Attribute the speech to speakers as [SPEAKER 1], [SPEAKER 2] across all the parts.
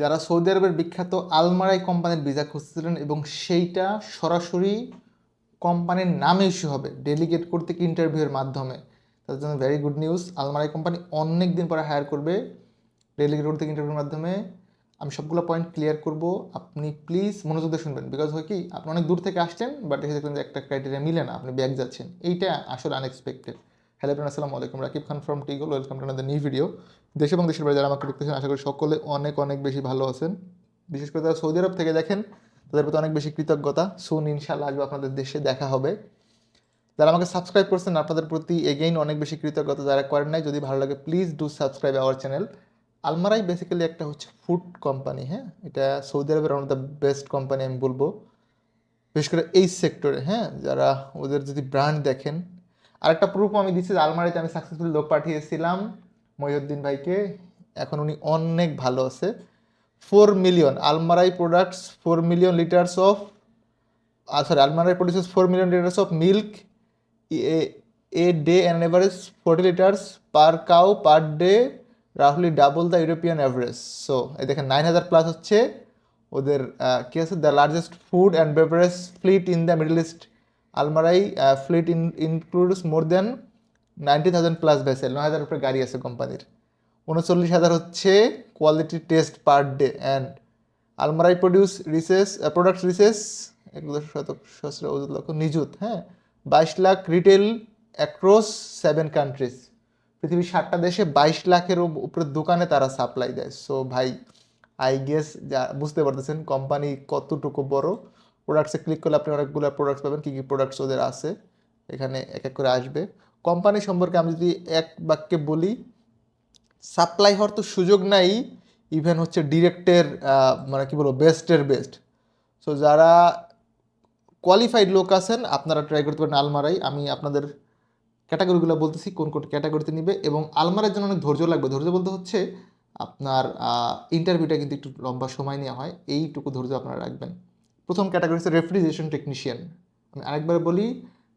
[SPEAKER 1] যারা সৌদি আরবের বিখ্যাত আলমারাই কোম্পানির ভিসা খুঁজছিলেন এবং সেইটা সরাসরি কোম্পানির নামে ইস্যু হবে, ডেলিগেট করতে ইন্টারভিউয়ের মাধ্যমে। তাদের জন্য very good news Almarai company অনেক দিন পরে হায়ার করবে, ডেলিগেট করতে ইন্টারভিউর মাধ্যমে। আমি সবগুলো পয়েন্ট ক্লিয়ার করব, আপনি প্লিজ মনোযোগ দিয়ে শুনবেন বিকজ হয় কি, আপনি অনেক দূর থেকে আসছেন বাট এসে দেখলেন যে একটা ক্রাইটেরিয়া মিলে না, আপনি ব্যাগ যাচ্ছেন। এইটা আসলে আনএক্সপেক্টেড হ্যালো ফ্রেন্ড আসসালামু আলাইকুম Rakib Khan from টিগল welcome to another new video দেশ এবং দেশের বাইরে যারা আমাকে দেখতেছেন, আশা করি সকলে অনেক অনেক বেশি ভালো আছেন। বিশেষ করে যারা সৌদি আরব থেকে দেখেন, তাদের প্রতি অনেক বেশি কৃতজ্ঞতা। সুন ইনশাল্লাহ আসবে, আপনাদের দেশে দেখা হবে। যারা আমাকে সাবস্ক্রাইব করছেন, আপনাদের প্রতি এগেইন অনেক বেশি কৃতজ্ঞতা যারা করেন নাই, যদি ভালো লাগে please do subscribe our channel Almarai basically একটা হচ্ছে ফুড কোম্পানি হ্যাঁ? এটা সৌদি আরবের অফ দ্য বেস্ট কোম্পানি আমি বলব। বিশেষ করে এই সেক্টরে হ্যাঁ? যারা ওদের যদি ব্র্যান্ড দেখেন আরেকটা প্রুফ আমি দিচ্ছি যে আলমারিতে আমি সাকসেসফুল লোক পাঠিয়েছিলাম মহিউদ্দিন ভাইকে। এখন উনি অনেক ভালো আছে। Four million Almarai products four million litres of sorry Almarai produces four million litres of milk a day and average forty litres per cow per day রাফলি double the European average so এই দেখেন nine হাজার plus হচ্ছে। ওদের কি আছে? The largest food and beverage fleet in the Middle East Almarai fleet in includes more than ninety thousand plus vessel নয় হাজার উপরে গাড়ি আছে কোম্পানির। উনচল্লিশ হাজার হচ্ছে quality test per day and Almarai produce recess product recess একুশ শতক সহস্র লক্ষ, নিযুত হ্যাঁ? বাইশ লাখ রিটেল অ্যাক্রস সেভেন কান্ট্রিজ পৃথিবীর ষাটটা দেশে বাইশ লাখের উপ- উপরে দোকানে তারা সাপ্লাই দেয়। সো ভাই আই গেস যা, বুঝতে পারতেছেন, কোম্পানি কতটুকু বড়। প্রোডাক্টসে ক্লিক করলে আপনি অনেকগুলো প্রোডাক্টস পাবেন, কী কী প্রোডাক্টস ওদের আছে, এখানে এক এক করে আসবে। কোম্পানি সম্পর্কে আমি যদি এক বাক্যে বলি সাপ্লাই হওয়ার তো সুযোগ নাই ইভেন হচ্ছে ডিরেক্টের মানে কি বলব বেস্টের বেস্ট সো যারা কোয়ালিফাইড লোক আছেন, আপনারা ট্রাই করতে পারেন আলমারাই আমি আপনাদের ক্যাটাগরিগুলো বলতেছি, কোন কোন ক্যাটাগরিতে নিবে। এবং আলমারের জন্য অনেক ধৈর্য লাগবে। ধৈর্য বলতে হচ্ছে, আপনার ইন্টারভিউটা কিন্তু একটু লম্বা সময় নেওয়া হয়। এইটুকু ধৈর্য আপনারা রাখবেন। প্রথম ক্যাটাগরি হচ্ছে রেফ্রিজারেশন টেকনিশিয়ান আমি আরেকবার বলি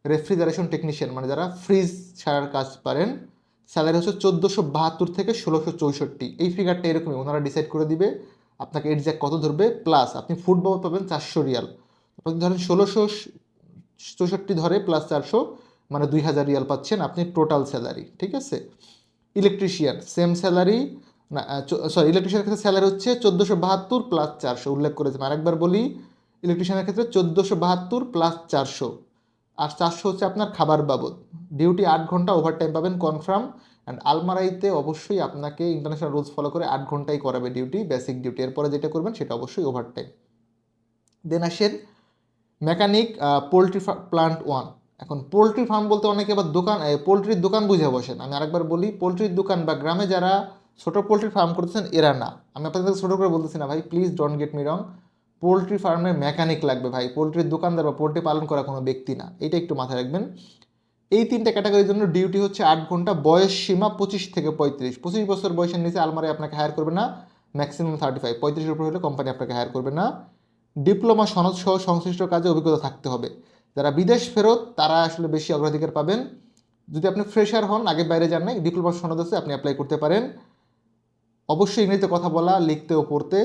[SPEAKER 1] রেফ্রিজারেশন টেকনিশিয়ান মানে যারা ফ্রিজ ছাড়ার কাজ পারেন স্যালারি হচ্ছে চোদ্দোশো বাহাত্তর থেকে ষোলোশো চৌষট্টি। এই ফিগারটা এরকমই, ওনারা ডিসাইড করে দিবে আপনাকে এক্সাক্ট কত ধরবে প্লাস আপনি ফুটবল পাবেন চারশো রিয়াল। আপনি ধরেন ষোলোশো চৌষট্টি ধরে প্লাস চারশো মানে দুই হাজার রিয়াল পাচ্ছেন আপনি টোটাল স্যালারি ঠিক আছে? ইলেকট্রিশিয়ান সেম স্যালারি না সরি ইলেকট্রিশিয়ানের ক্ষেত্রে স্যালারি হচ্ছে চোদ্দোশো বাহাত্তর প্লাস চারশো, উল্লেখ করেছে। আরেকবার বলি ইলেকট্রিশিয়ানের ক্ষেত্রে চোদ্দোশো বাহাত্তর প্লাস চারশো। আর চারশো হচ্ছে আপনার খাবার বাবদ। ডিউটি আট ঘণ্টা ওভার টাইম পাবেন কনফার্ম অ্যান্ড আলমারাইতে অবশ্যই আপনাকে ইন্টারন্যাশনাল রুলস ফলো করে আট ঘন্টাই করাবে ডিউটি বেসিক ডিউটি এরপরে যেটা করবেন সেটা অবশ্যই ওভার টাইম দেন আসেন মেকানিক পোলট্রি প্লান্ট ওয়ান এখন পোলট্রি ফার্ম বলতে অনেকে আবার দোকান পোলট্রির দোকান বুঝে বসেন। আমি আরেকবার বলি পোলট্রির দোকান বা গ্রামে যারা ছোটো পোলট্রি ফার্ম করতেছেন, এরা না। আমি আপনাদের ছোটো করে বলতেছি না, ভাই please don't get me wrong poultry ফার্মে মেকানিক লাগবে ভাই। পোলট্রির দোকানদার বা পোলট্রি পালন করা কোনো ব্যক্তি না। এটা একটু মাথায় রাখবেন। এই তিনটা ক্যাটাগরির জন্য ডিউটি হচ্ছে আট ঘণ্টা, বয়স সীমা পঁচিশ থেকে পঁয়ত্রিশ। পঁচিশ বছর বয়সের নিচে আলমারি আপনাকে হায়ার করবে না ম্যাক্সিমাম থার্টি ফাইভ পঁয়ত্রিশের উপর হলে কোম্পানি আপনাকে হায়ার করবে না। ডিপ্লোমা সনদ সহ সংশ্লিষ্ট কাজে অভিজ্ঞতা থাকতে হবে। যারা বিদেশ ফেরত, তারা আসলে বেশি অগ্রাধিকার পাবেন। যদি আপনি ফ্রেশার হন, আগে বাইরে যান নাই, ডিপ্লোমা সনদ আছে, আপনি অ্যাপ্লাই করতে পারেন। অবশ্যই ইংরেজিতে কথা বলা, লিখতে ও পড়তে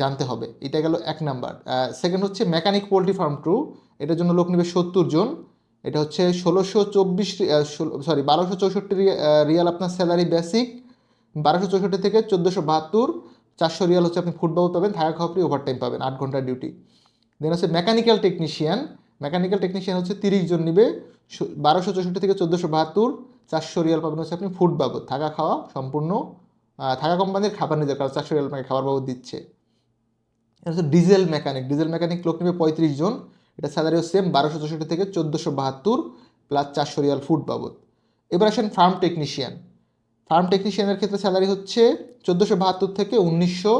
[SPEAKER 1] জানতে হবে। এটা গেল এক নাম্বার। সেকেন্ড হচ্ছে মেকানিক পোলট্রি ফার্ম ট্রু এটার জন্য লোক নেবে সত্তর জন। এটা হচ্ছে ষোলোশো চব্বিশ সরি বারোশো চৌষট্টি রিয়াল আপনার স্যালারি বেসিক বারোশো চৌষট্টি থেকে চোদ্দোশো বাহাত্তর, চারশো রিয়াল হচ্ছে আপনি ফুটবল পাবেন, থাকা খাওয়া ফ্রি ওভার টাইম পাবেন, আট ঘণ্টার ডিউটি দেন হচ্ছে মেকানিক্যাল টেকনিশিয়ান মেকানিক্যাল টেকনিশিয়ান হচ্ছে তিরিশ জন নিবে বারোশো চৌষট্টি থেকে চোদ্দোশো বাহাত্তর, চারশো রিয়াল পাবেন হচ্ছে আপনি ফুড বাবদ। থাকা খাওয়া সম্পূর্ণ থাকা কোম্পানির খাবার নিজের কারণ চারশো রিয়াল আপনাকে খাবার বাবদ দিচ্ছে। এটা হচ্ছে ডিজেল মেকানিক ডিজেল মেকানিক লোক নেবে পঁয়ত্রিশ জন। এটা স্যালারিও সেম বারোশো চৌষট্টি থেকে চোদ্দোশো বাহাত্তর প্লাস চারশো রিয়াল ফুড বাবদ। এবার আসেন ফার্ম টেকনিশিয়ান ফার্ম টেকনিশিয়ানের ক্ষেত্রে স্যালারি হচ্ছে চোদ্দোশো বাহাত্তর থেকে উনিশশো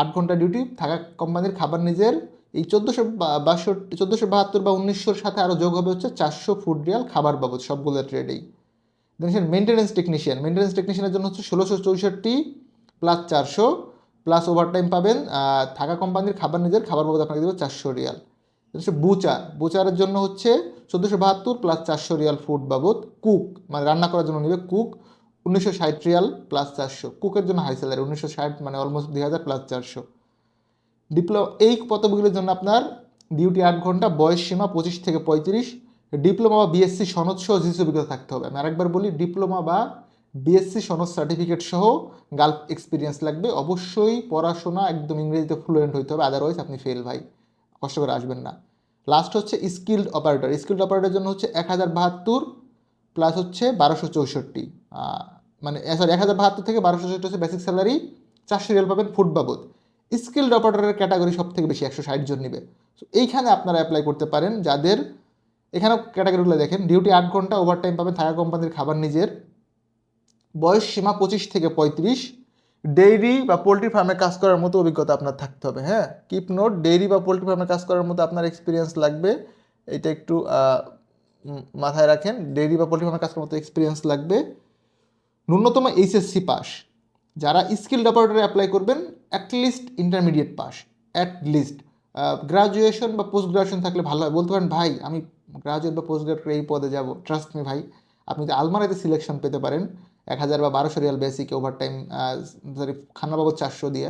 [SPEAKER 1] আট ঘণ্টা ডিউটি থাকা কোম্পানির খাবার নিজের এই চোদ্দোশো বাষট্টি, চোদ্দোশো বাহাত্তর বা উনিশশোর সাথে আরও যোগ হবে হচ্ছে চারশো ফুড রিয়াল খাবার বাবদ, সবগুলো ট্রেডেই দেন আসেন মেনটেন্যান্স টেকনিশিয়ান মেনটেন্যান্স টেকনিশিয়ানের জন্য হচ্ছে ষোলোশো চৌষট্টি প্লাস চারশো প্লাস ওভারটাইম পাবেন। থাকা কোম্পানির খাবার নিজের, খাবার বাবদ আপনাকে দেবে চারশো রিয়াল। হচ্ছে বুচার। বুচারের জন্য হচ্ছে চোদ্দোশো বাহাত্তর প্লাস চারশো রিয়াল ফুড বাবদ। কুক মানে রান্না করার জন্য নেবে কুক উনিশশো ষাট রিয়াল প্লাস চারশো। কুকের জন্য হাই স্যালারি উনিশশো ষাট মানে অলমোস্ট দুই হাজার প্লাস চারশো। ডিপ্লো এই পদগুলির জন্য আপনার ডিউটি আট ঘণ্টা, বয়স সীমা পঁচিশ থেকে পঁয়ত্রিশ। ডিপ্লোমা বা বিএসসি সনদ সহ জিসি অভিজ্ঞতা থাকতে হবে। আমি আরেকবার বলি, ডিপ্লোমা বা বিএসসি সনদ সার্টিফিকেট সহ গাল্প এক্সপিরিয়েন্স লাগবে। অবশ্যই পড়াশোনা একদম ইংরেজিতে ফ্লুয়েন্ট হইতে হবে আদারওয়াইজ আপনি ফেল ভাই, কষ্ট করে আসবেন না। লাস্ট হচ্ছে স্কিল্ড অপারেটর স্কিল্ড অপারেটরের জন্য হচ্ছে এক হাজার বাহাত্তর প্লাস হচ্ছে বারোশো চৌষট্টি। মানে সরি এক হাজার বাহাত্তর থেকে বারোশো চৌষট্টি হচ্ছে বেসিক স্যালারি চারশো রিয়াল পাবেন ফুড বাবদ। স্কিল্ড অপারেটরের ক্যাটাগরি সব থেকে বেশি, একশো ষাট জন নেবে। সো এইখানে আপনারা অ্যাপ্লাই করতে পারেন যাদের এখানেও ক্যাটাগরিগুলো দেখেন ডিউটি আট ঘণ্টা ওভারটাইম পাবেন থাকা কোম্পানির খাবার নিজের। বয়স সীমা পঁচিশ থেকে পঁয়ত্রিশ। ডেইরি বা পোলট্রি ফার্মে কাজ করার মতো অভিজ্ঞতা আপনার থাকতে হবে হ্যাঁ? কিপ নোট ডেইরি বা পোলট্রি ফার্মে কাজ করার মতো আপনার এক্সপিরিয়েন্স লাগবে। এটা একটু মাথায় রাখেন ডেইরি বা পোলট্রি ফার্মে কাজ করার মতো এক্সপিরিয়েন্স লাগবে। ন্যূনতম এইচএসসি পাস যারা স্কিল অপারেটরে অ্যাপ্লাই করবেন at least intermediate pass at least graduation বা পোস্ট গ্রাজুয়েশন থাকলে ভালো হয়। বলতে পারেন, ভাই, আমি গ্রাজুয়েট বা পোস্ট গ্রাজুয়েট এই পদে যাব। ট্রাস্ট মি ভাই, আপনি যদি আলমারাতে সিলেকশন পেতে পারেন, এক হাজার বা বারোশো riyal basic overtime sorry বাবদ চারশো দিয়ে,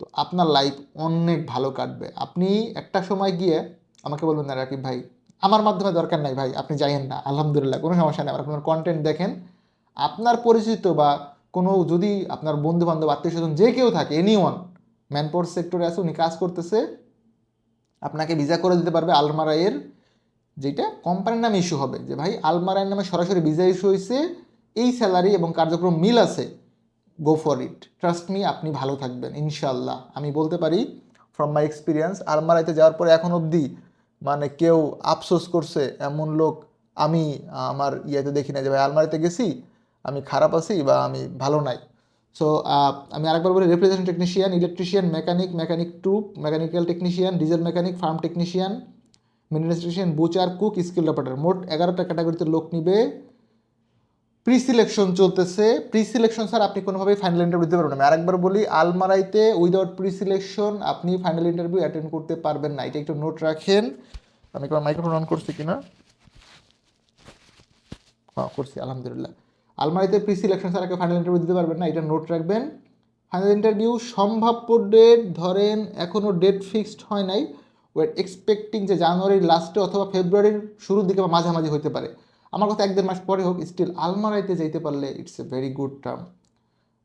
[SPEAKER 1] তো আপনার লাইফ অনেক ভালো কাটবে। আপনি একটা সময় গিয়ে, আমাকে বলবেন, না, রাকিব ভাই, আমার মাধ্যমে দরকার নাই ভাই, আপনি যাইয়েন না, আলহামদুলিল্লাহ, কোনো সমস্যা নেই। আপনার কন্টেন্ট দেখেন, আপনার পরিচিত বা কোনো যদি আপনার বন্ধু বান্ধব আত্মীয় স্বজন যে কেউ থাকে এনি ওয়ান ম্যানপাওয়ার সেক্টরে আছে, উনি কাজ করতেছে, আপনাকে ভিসা করে দিতে পারবে আলমারাইয়ের যেটা কোম্পানির নামে ইস্যু হবে, যে ভাই আলমারাইয়ের নামে সরাসরি ভিসা ইস্যু হয়েছে এই স্যালারি এবং কার্যক্রম মিল আছে go for it trust me আপনি ভালো থাকবেন ইনশাল্লাহ আমি বলতে পারি ফ্রম মাই এক্সপিরিয়েন্স আলমারাইতে যাওয়ার পরে এখন অবধি মানে কেউ আফসোস করছে, এমন লোক আমি, আমার ইয়েতে দেখি না যে, ভাই, আলমারিতে গেছি, আমি খারাপ আছি বা আমি ভালো নাই। সো আমি আরেকবার বলি represent technician electrician mechanic mechanic two mechanical technician diesel mechanic farm technician ministration butcher cook skill operator মোট এগারোটা ক্যাটাগরিতে লোক নিবে। প্রি সিলেকশন চলতেছে। প্রি সিলেকশন স্যার আপনি কোনোভাবেই ফাইনাল ইন্টারভিউ দিতে পারবেন না। আরেকবার বলি আলমারাইতে উইদাউট প্রি সিলেকশন আপনি ফাইনাল ইন্টারভিউ অ্যাটেন্ড করতে পারবেন না। এটা একটু নোট রাখেন। আমি একবার মাইক্রোফোন অন করছি কিনা? হ্যাঁ করছি, আলহামদুলিল্লাহ। আলমারিতে প্রি সিলেকশন কেউ ফাইনাল ইন্টারভিউ দিতে পারবেন না। এটা নোট রাখবেন। ফাইনাল ইন্টারভিউ সম্ভাব্য ডেট ধরেন এখনও ডেট ফিক্সড হয় নাই। ওয়েট এক্সপেক্টিং যে জানুয়ারির লাস্টে অথবা ফেব্রুয়ারির শুরুর দিকে বা মাঝামাঝি হতে পারে। আমার কথা এক দেড় মাস পরে হোক স্টিল আলমারাইতে যাইতে পারলে it's a very good term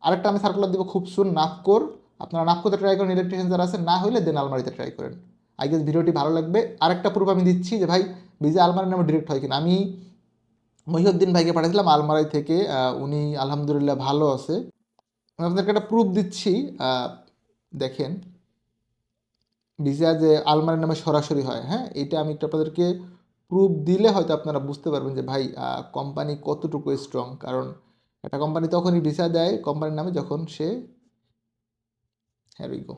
[SPEAKER 1] আরেকটা আমি সার্কুলার দিব খুব সুন নাফকোর আপনারা নাফকোতে ট্রাই করেন ইলেকট্রিশিয়ান যারা আছে না হলে দেন আলমারিতে ট্রাই করেন। আই গেস ভিডিওটি ভালো লাগবে। আরেকটা প্রুফ আমি দিচ্ছি যে ভাই ভিজা আলমারির নামে ডিরেক্ট হয় কিনা। আমি মহিউদ্দিন ভাইকে পাঠিয়েছিলাম আলমারাই থেকে উনি আলহামদুলিল্লাহ ভালো আছে। আমি আপনাদেরকে একটা প্রুফ দিচ্ছি দেখেন। ভিসা যে আলমারির নামে সরাসরি হয় হ্যাঁ? এটা আমি একটু আপনাদেরকে প্রুফ দিলে হয়তো আপনারা বুঝতে পারবেন যে, ভাই কোম্পানি কতটুকু স্ট্রং কারণ একটা কোম্পানি তখনই ভিসা দেয় কোম্পানির নামে যখন সে হ্যাঁ গো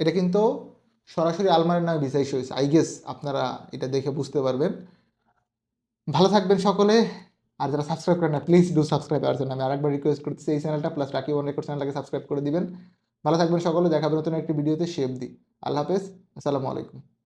[SPEAKER 1] এটা কিন্তু সরাসরি আলমারির নামে ভিসা হয়েছে আই গেস আপনারা এটা দেখে বুঝতে পারবেন। ভালো থাকবেন সকলে, আর যারা সাবস্ক্রাইব করেন না প্লিজ ডু সাবস্ক্রাইব আর জন্য আমি আরেকবার রিকোয়েস্ট করতেছি, এই চ্যানেলটা প্লাস রাকি ওয়ান রেকর্ড চ্যানেলটাকে সাবস্ক্রাইব করে দিবেন। ভালো থাকবেন সকলে দেখাবেন নতুন একটি ভিডিওতে। শেপ দিই আল্লাহ হাফেজ। আসসালামু আলাইকুম।